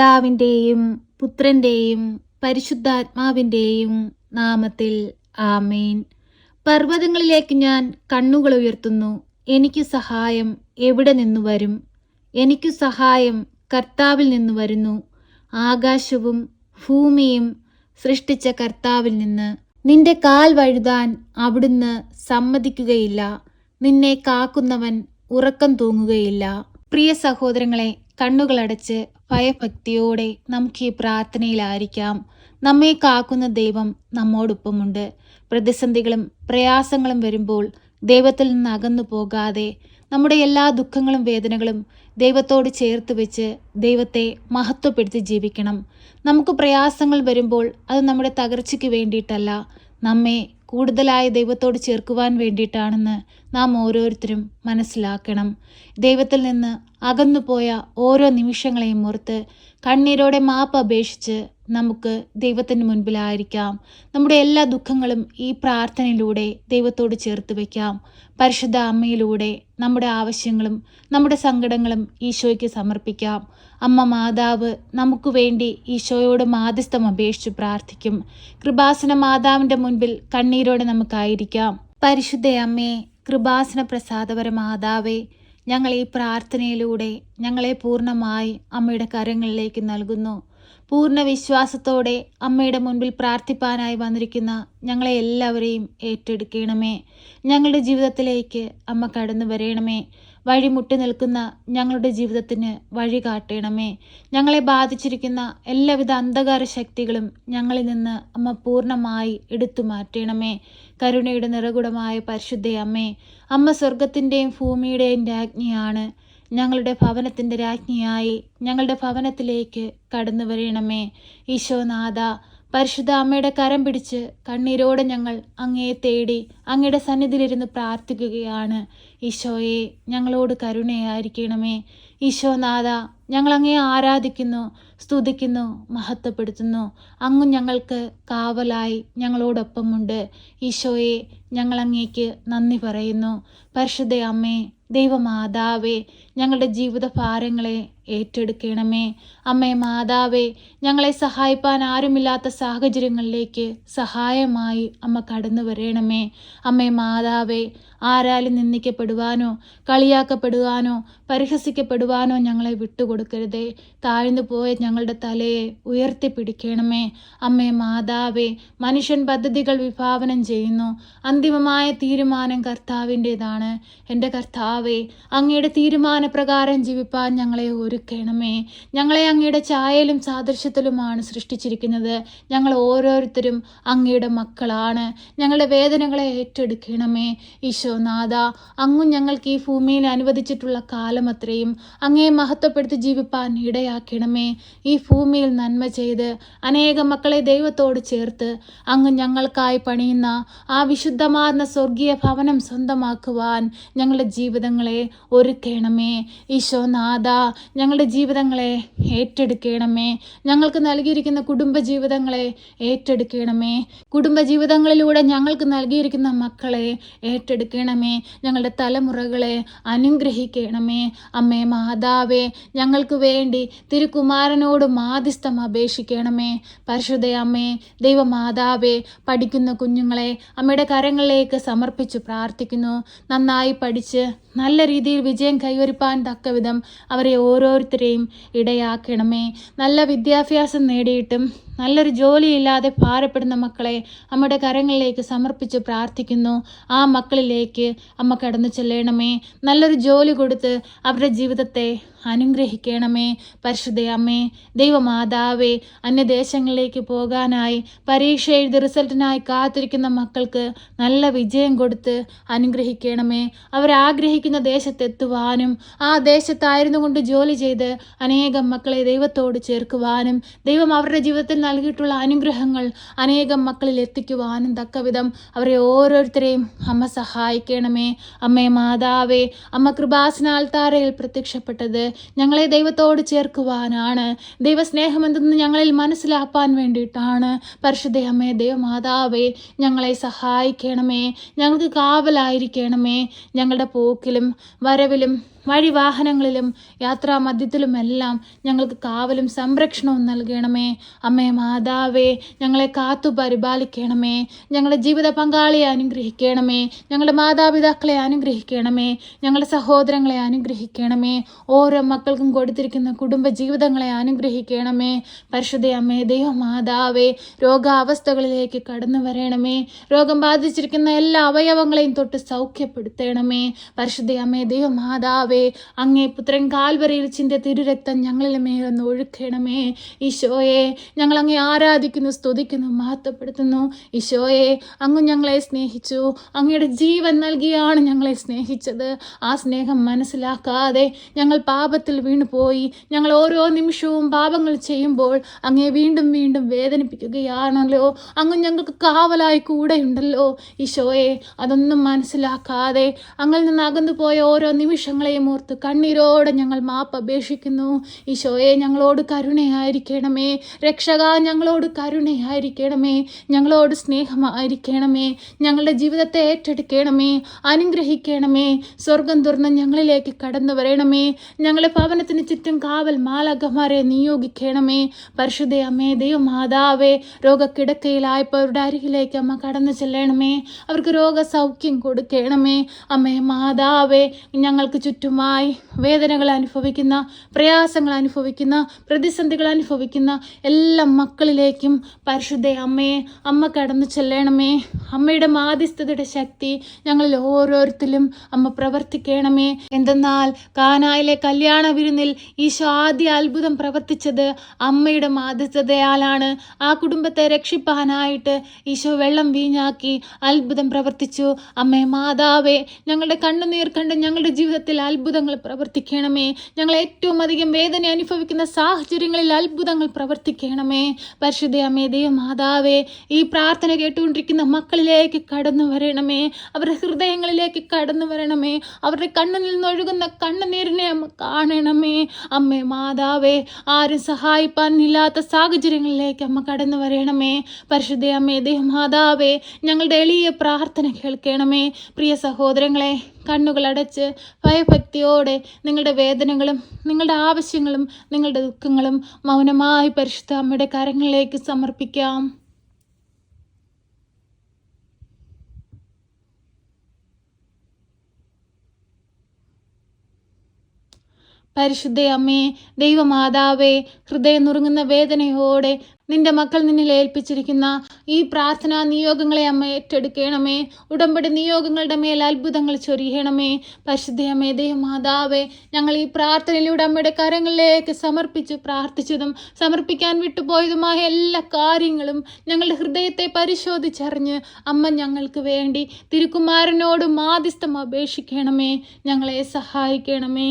പിതാവിന്റെയും പുത്രന്റെയും പരിശുദ്ധാത്മാവിന്റെയും നാമത്തിൽ ആമേൻ. പർവതങ്ങളിലേക്ക് ഞാൻ കണ്ണുകൾ ഉയർത്തുന്നു. എനിക്ക് സഹായം എവിടെ നിന്നു വരും? എനിക്ക് സഹായം കർത്താവിൽ നിന്ന് വരുന്നു. ആകാശവും ഭൂമിയും സൃഷ്ടിച്ച കർത്താവിൽ നിന്ന്. നിന്റെ കാൽ വഴുതാൻ അവിടുന്ന് സമ്മതിക്കുകയില്ല. നിന്നെ കാക്കുന്നവൻ ഉറക്കം തൂങ്ങുകയില്ല. പ്രിയ സഹോദരങ്ങളെ കണ്ണുകളടച്ച് ഭയഭക്തിയോടെ നമുക്ക് ഈ പ്രാർത്ഥനയിലായിരിക്കാം. നമ്മെ കാക്കുന്ന ദൈവം നമ്മോടൊപ്പമുണ്ട്. പ്രതിസന്ധികളും പ്രയാസങ്ങളും വരുമ്പോൾ ദൈവത്തിൽ നിന്ന് അകന്നു പോകാതെ നമ്മുടെ എല്ലാ ദുഃഖങ്ങളും വേദനകളും ദൈവത്തോട് ചേർത്ത് വെച്ച് ദൈവത്തെ മഹത്വപ്പെടുത്തി ജീവിക്കണം. നമുക്ക് പ്രയാസങ്ങൾ വരുമ്പോൾ അത് നമ്മുടെ തകർച്ചയ്ക്ക് വേണ്ടിയിട്ടല്ല. നമ്മെ കൂടുതലായി ദൈവത്തോട് ചേർക്കുവാൻ വേണ്ടിയിട്ടാണെന്ന് നാം ഓരോരുത്തരും മനസ്സിലാക്കണം. ദൈവത്തിൽ നിന്ന് അകന്നുപോയ ഓരോ നിമിഷങ്ങളെയും ഓർത്ത് കണ്ണീരോടെ മാപ്പ് അപേക്ഷിച്ച് നമുക്ക് ദൈവത്തിന് മുൻപിലായിരിക്കാം. നമ്മുടെ എല്ലാ ദുഃഖങ്ങളും ഈ പ്രാർത്ഥനയിലൂടെ ദൈവത്തോട് ചേർത്ത് വയ്ക്കാം. പരിശുദ്ധ അമ്മയിലൂടെ നമ്മുടെ ആവശ്യങ്ങളും നമ്മുടെ സങ്കടങ്ങളും ഈശോയ്ക്ക് സമർപ്പിക്കാം. അമ്മ മാതാവ് നമുക്ക് വേണ്ടി ഈശോയോട് മാധ്യസ്ഥം അപേക്ഷിച്ച് പ്രാർത്ഥിക്കും. കൃപാസന മാതാവിന്റെ മുൻപിൽ കണ്ണീരോടെ നമുക്കായിരിക്കാം. പരിശുദ്ധ അമ്മേ കൃപാസന പ്രസാദപര മാതാവേ ഞങ്ങൾ ഈ പ്രാർത്ഥനയിലൂടെ ഞങ്ങളെ പൂർണമായി അമ്മയുടെ കരങ്ങളിലേക്ക് നൽകുന്നു. പൂർണ വിശ്വാസത്തോടെ അമ്മയുടെ മുൻപിൽ പ്രാർത്ഥിപ്പാനായി വന്നിരിക്കുന്ന ഞങ്ങളെ എല്ലാവരെയും ഏറ്റെടുക്കണമേ. ഞങ്ങളുടെ ജീവിതത്തിലേക്ക് അമ്മ കടന്നു വരയണമേ വഴിമുട്ടി നിൽക്കുന്ന ഞങ്ങളുടെ ജീവിതത്തിന് വഴി കാട്ടണമേ. ഞങ്ങളെ ബാധിച്ചിരിക്കുന്ന എല്ലാവിധ അന്ധകാര ശക്തികളും ഞങ്ങളിൽ നിന്ന് അമ്മ പൂർണമായി എടുത്തു മാറ്റണമേ. കരുണയുടെ നിറകുടമായ പരിശുദ്ധ അമ്മേ അമ്മ സ്വർഗത്തിന്റെയും ഭൂമിയുടെയും രാജ്ഞിയാണ്. ഞങ്ങളുടെ ഭവനത്തിന്റെ രാജ്ഞിയായി ഞങ്ങളുടെ ഭവനത്തിലേക്ക് കടന്നു വരണമേ ഈശോനാഥ പരിശുദ്ധ അമ്മയുടെ കരം പിടിച്ച് കണ്ണീരോടെ ഞങ്ങൾ അങ്ങയെ തേടി അങ്ങയുടെ സന്നിധിയിലിരുന്ന് പ്രാർത്ഥിക്കുകയാണ്. ഈശോയെ ഞങ്ങളോട് കരുണയായിരിക്കണമേ. ഈശോനാഥ ഞങ്ങൾ അങ്ങയെ ആരാധിക്കുന്നു സ്തുതിക്കുന്നു മഹത്വപ്പെടുത്തുന്നു. അങ്ങ് ഞങ്ങൾക്ക് കാവലായി ഞങ്ങളോടൊപ്പമുണ്ട്. ഈശോയെ ഞങ്ങൾ അങ്ങേക്ക് നന്ദി പറയുന്നു. പരിശുദ്ധ അമ്മേ ദൈവമാതാവേ ഞങ്ങളുടെ ജീവിത ഭാരങ്ങളെ ഏറ്റെടുക്കണമേ. അമ്മേ മാതാവേ ഞങ്ങളെ സഹായിപ്പാൻ ആരുമില്ലാത്ത സാഹചര്യങ്ങളിലേക്ക് സഹായമായി അമ്മ കടന്നു വരണമേ. അമ്മേ മാതാവേ ആരാലും നിന്ദിക്കപ്പെടുവാനോ കളിയാക്കപ്പെടുവാനോ പരിഹസിക്കപ്പെടുവാനോ ഞങ്ങളെ വിട്ടുകൊടുക്കരുതേ. താഴ്ന്നു പോയ ഞങ്ങളുടെ തലയെ ഉയർത്തിപ്പിടിക്കണമേ. അമ്മേ മാതാവേ മനുഷ്യൻ പദ്ധതികൾ വിഭാവനം ചെയ്യുന്നു. അന്തിമമായ തീരുമാനം കർത്താവിന്റെതാണ്. എന്റെ കർത്താവേ അങ്ങയുടെ തീരുമാനപ്രകാരം ജീവിപ്പാൻ ഞങ്ങളെ ഒരുക്കണമേ ഞങ്ങളെ അങ്ങയുടെ ചായയിലും സാദൃശ്യത്തിലുമാണ് സൃഷ്ടിച്ചിരിക്കുന്നത്. ഞങ്ങൾ ഓരോരുത്തരും അങ്ങയുടെ മക്കളാണ്. ഞങ്ങളുടെ വേദനകളെ ഏറ്റെടുക്കണമേ. ഈശോനാഥ അങ്ങും ഞങ്ങൾക്ക് ഈ ഭൂമിയിൽ അനുവദിച്ചിട്ടുള്ള കാലം അത്രയും അങ്ങേ മഹത്വപ്പെടുത്തി ജീവിപ്പാൻ ഇടയാക്കണമേ. ഈ ഭൂമിയിൽ നന്മ ചെയ്ത് അനേകം മക്കളെ ദൈവത്തോട് ചേർത്ത് അങ്ങ് ഞങ്ങൾക്കായി പണിയുന്ന ആ വിശുദ്ധമാർന്ന സ്വർഗീയ ഭവനം സ്വന്തമാക്കുവാൻ ഞങ്ങളുടെ ജീവിതങ്ങളെ ഒരുക്കണമേ. ഈശോനാഥ ഞങ്ങളുടെ ജീവിതങ്ങളെ ഏറ്റെടുക്കണമേ. ഞങ്ങൾക്ക് നൽകിയിരിക്കുന്ന കുടുംബജീവിതങ്ങളെ ഏറ്റെടുക്കണമേ. കുടുംബജീവിതങ്ങളിലൂടെ ഞങ്ങൾക്ക് നൽകിയിരിക്കുന്ന മക്കളെ ഏറ്റെടുക്കണമേ. ഞങ്ങളുടെ തലമുറകളെ അനുഗ്രഹിക്കണമേ. അമ്മേ മാതാവേ ഞങ്ങൾക്ക് വേണ്ടി തിരുക്കുമാരനോട് മാധ്യസ്ഥം അപേക്ഷിക്കണമേ. പരിശുദ്ധ അമ്മേ ദൈവമാതാവേ പഠിക്കുന്ന കുഞ്ഞുങ്ങളെ അമ്മയുടെ കരങ്ങളിലേക്ക് സമർപ്പിച്ച് പ്രാർത്ഥിക്കുന്നു. നന്നായി പഠിച്ച് നല്ല രീതിയിൽ വിജയം കൈവരിപ്പാൻ തക്കവിധം അവരെ ഓരോരുത്തരെയും ഇടയാക്കണമേ. നല്ല വിദ്യാഭ്യാസം നേടിയിട്ടും നല്ലൊരു ജോലിയില്ലാതെ ഭാരപ്പെടുന്ന മക്കളെ അമ്മയുടെ കരങ്ങളിലേക്ക് സമർപ്പിച്ച് പ്രാർത്ഥിക്കുന്നു. ആ മക്കളിലേക്ക് അമ്മ കടന്നു ചെല്ലണമേ. നല്ലൊരു ജോലി കൊടുത്ത് അവരുടെ ജീവിതത്തെ അനുഗ്രഹിക്കണമേ. പരിശുദ്ധയമ്മേ ദൈവമാതാവേ അന്യദേശങ്ങളിലേക്ക് പോകാനായി പരീക്ഷ എഴുതി റിസൾട്ടിനായി കാത്തിരിക്കുന്ന മക്കൾക്ക് നല്ല വിജയം കൊടുത്ത് അനുഗ്രഹിക്കണമേ. അവരാഗ്രഹിക്കുന്ന ദേശത്തെത്തുവാനും ആ ദേശത്തായിരുന്നു കൊണ്ട് ജോലി ചെയ്ത് അനേകം മക്കളെ ദൈവത്തോട് ചേർക്കുവാനും ദൈവം അവരുടെ ജീവിതത്തിൽ നൽകിയിട്ടുള്ള അനുഗ്രഹങ്ങൾ അനേകം മക്കളിൽ എത്തിക്കുവാനും തക്കവിധം അവരെ ഓരോരുത്തരെയും അമ്മ സഹായിക്കണമേ. അമ്മേ മാതാവേ അമ്മ കൃപാസനാൽത്താരയിൽ പ്രത്യക്ഷപ്പെട്ടത് ഞങ്ങളെ ദൈവത്തോട് ചേർക്കുവാനാണ്. ദൈവസ്നേഹമെന്തെന്ന് ഞങ്ങളിൽ മനസ്സിലാക്കാൻ വേണ്ടിയിട്ടാണ്. പരിശുദ്ധയമ്മേ ദൈവമാതാവേ ഞങ്ങളെ സഹായിക്കണമേ. ഞങ്ങൾക്ക് കാവലായിരിക്കണമേ ഞങ്ങളുടെ പോക്കിലും വരവിലും. വഴിവാഹനങ്ങളിലും യാത്രാമധ്യത്തിലുമെല്ലാം ഞങ്ങൾക്ക് കാവലും സംരക്ഷണവും നൽകണമേ. അമ്മേ മാതാവേ ഞങ്ങളെ കാത്തു പരിപാലിക്കണമേ. ഞങ്ങളുടെ ജീവിത പങ്കാളിയെ അനുഗ്രഹിക്കണമേ. ഞങ്ങളുടെ മാതാപിതാക്കളെ അനുഗ്രഹിക്കണമേ. ഞങ്ങളുടെ സഹോദരങ്ങളെ അനുഗ്രഹിക്കണമേ. ഓരോ മക്കൾക്കും കൊടുത്തിരിക്കുന്ന കുടുംബ ജീവിതങ്ങളെ അനുഗ്രഹിക്കണമേ. പരിശുദ്ധ അമ്മേ ദൈവമാതാവേ രോഗാവസ്ഥകളിലേക്ക് കടന്നു വരണമേ. രോഗം ബാധിച്ചിരിക്കുന്ന എല്ലാ അവയവങ്ങളെയും തൊട്ട് സൗഖ്യപ്പെടുത്തണമേ. പരിശുദ്ധ അമ്മേ ദൈവമാതാവേ അങ്ങേ പുത്രൻ കാൽവരയിൽ ചിന്ത തിരുരക്തം ഞങ്ങളിലെ മേലൊന്ന് ഒഴുക്കണമേ. ഈശോയെ ഞങ്ങൾ അങ്ങേ ആരാധിക്കുന്നു സ്തുതിക്കുന്നു മഹത്വപ്പെടുത്തുന്നു. ഈശോയെ അങ്ങ് ഞങ്ങളെ സ്നേഹിച്ചു. അങ്ങയുടെ ജീവൻ നൽകിയാണ് ഞങ്ങളെ സ്നേഹിച്ചത്. ആ സ്നേഹം മനസ്സിലാക്കാതെ ഞങ്ങൾ പാപത്തിൽ വീണുപോയി. ഞങ്ങൾ ഓരോ നിമിഷവും പാപങ്ങൾ ചെയ്യുമ്പോൾ അങ്ങേ വീണ്ടും വീണ്ടും വേദനിപ്പിക്കുകയാണല്ലോ. അങ്ങ് ഞങ്ങൾക്ക് കാവലായി കൂടെയുണ്ടല്ലോ. ഈശോയെ അതൊന്നും മനസ്സിലാക്കാതെ അങ്ങിൽ നിന്ന് അകന്നു പോയ ഓരോ നിമിഷങ്ങളെയും ഓർത്ത് കണ്ണീരോടെ ഞങ്ങൾ മാപ്പ് അപേക്ഷിക്കുന്നു. ഈശോയെ ഞങ്ങളോട് കരുണയായിരിക്കണമേ. രക്ഷക ഞങ്ങളോട് കരുണയായിരിക്കണമേ. ഞങ്ങളോട് സ്നേഹമായിരിക്കണമേ. ഞങ്ങളുടെ ജീവിതത്തെ ഏറ്റെടുക്കണമേ. അനുഗ്രഹിക്കണമേ. സ്വർഗം തുറന്ന് ഞങ്ങളിലേക്ക് കടന്നു വരണമേ. ഞങ്ങളെ ഭവനത്തിന് ചുറ്റും കാവൽ മാലകമാരെ നിയോഗിക്കണമേ. പരിശുദ്ധ അമ്മേ ദൈവമാതാവേ രോഗക്കിടക്കയിലായപ്പോരുടെ അരികിലേക്ക് അമ്മ കടന്നു ചെല്ലണമേ. അവർക്ക് രോഗസൗഖ്യം കൊടുക്കണമേ. അമ്മേ മാതാവേ ഞങ്ങൾക്ക് ചുറ്റുമായി വേദനകൾ അനുഭവിക്കുന്ന പ്രയാസങ്ങൾ അനുഭവിക്കുന്ന പ്രതിസന്ധികൾ അനുഭവിക്കുന്ന എല്ലാ മക്കളിലേക്കും പരിശുദ്ധ അമ്മയെ അമ്മ കടന്നു ചെല്ലണമേ. അമ്മയുടെ മാധ്യസ്ഥതയുടെ ശക്തി ഞങ്ങളിൽ ഓരോരുത്തരും അമ്മ പ്രവർത്തിക്കണമേ. എന്തെന്നാൽ കാനായിലെ കല്യാണ വിരുന്നിൽ ഈശോ ആദ്യ അത്ഭുതം പ്രവർത്തിച്ചത് അമ്മയുടെ മാധ്യസ്ഥതയാലാണ്. ആ കുടുംബത്തെ രക്ഷിപ്പാനായിട്ട് ഈശോ വെള്ളം വീഞ്ഞാക്കി അത്ഭുതം പ്രവർത്തിച്ചു. അമ്മേ മാതാവേ ഞങ്ങളുടെ കണ്ണുനീർ കണ്ട് ഞങ്ങളുടെ ജീവിതത്തിൽ അത്ഭുതങ്ങൾ പ്രവർത്തിക്കണമേ. ഞങ്ങൾ ഏറ്റവും അധികം വേദന അനുഭവിക്കുന്ന സാഹചര്യങ്ങളിൽ അത്ഭുതങ്ങൾ പ്രവർത്തിക്കണമേ. പരിശുദ്ധ അമ്മേ ദൈവ ഈ പ്രാർത്ഥന കേട്ടുകൊണ്ടിരിക്കുന്ന മക്കളിലേക്ക് കടന്നു വരണമേ. അവരുടെ ഹൃദയങ്ങളിലേക്ക് കടന്നു വരണമേ. അവരുടെ കണ്ണിൽ നിന്നൊഴുകുന്ന കണ്ണുനീരിനെ അമ്മ കാണണമേ. അമ്മേ മാതാവേ ആരും സഹായിപ്പാൻ ഇല്ലാത്ത സാഹചര്യങ്ങളിലേക്ക് അമ്മ കടന്നു വരണമേ. പരിശുദ്ധ അമ്മേ ദൈവമാതാവേ ഞങ്ങളുടെ എളിയ പ്രാർത്ഥന കേൾക്കണമേ. പ്രിയ സഹോദരങ്ങളെ കണ്ണുകളടച്ച് ഭയഭക്തിയോടെ നിങ്ങളുടെ വേദനകളും നിങ്ങളുടെ ആവശ്യങ്ങളും നിങ്ങളുടെ ദുഃഖങ്ങളും മൗനമായി പരിശുദ്ധ അമ്മയുടെ കരങ്ങളിലേക്ക് സമർപ്പിക്കാം. പരിശുദ്ധ അമ്മേ ദൈവമാതാവേ ഹൃദയം നുറുങ്ങുന്ന വേദനയോടെ നിന്റെ മക്കൾ നിന്നിൽ ഏൽപ്പിച്ചിരിക്കുന്ന ഈ പ്രാർത്ഥനാ നിയോഗങ്ങളെ അമ്മ ഏറ്റെടുക്കണമേ. ഉടമ്പടി നിയോഗങ്ങളുടെ മേൽ അത്ഭുതങ്ങൾ ചൊരിയണമേ. പരിശുദ്ധയമ്മേ ദൈവമാതാവേ ഞങ്ങൾ ഈ പ്രാർത്ഥനയിലൂടെ അമ്മയുടെ കരങ്ങളിലേക്ക് സമർപ്പിച്ചു പ്രാർത്ഥിച്ചതും സമർപ്പിക്കാൻ വിട്ടുപോയതുമായ എല്ലാ കാര്യങ്ങളും ഞങ്ങളുടെ ഹൃദയത്തെ പരിശോധിച്ചറിഞ്ഞ് അമ്മ ഞങ്ങൾക്ക് വേണ്ടി തിരുക്കുമാരനോട് മാധ്യസ്ഥം അപേക്ഷിക്കണമേ. ഞങ്ങളെ സഹായിക്കണമേ.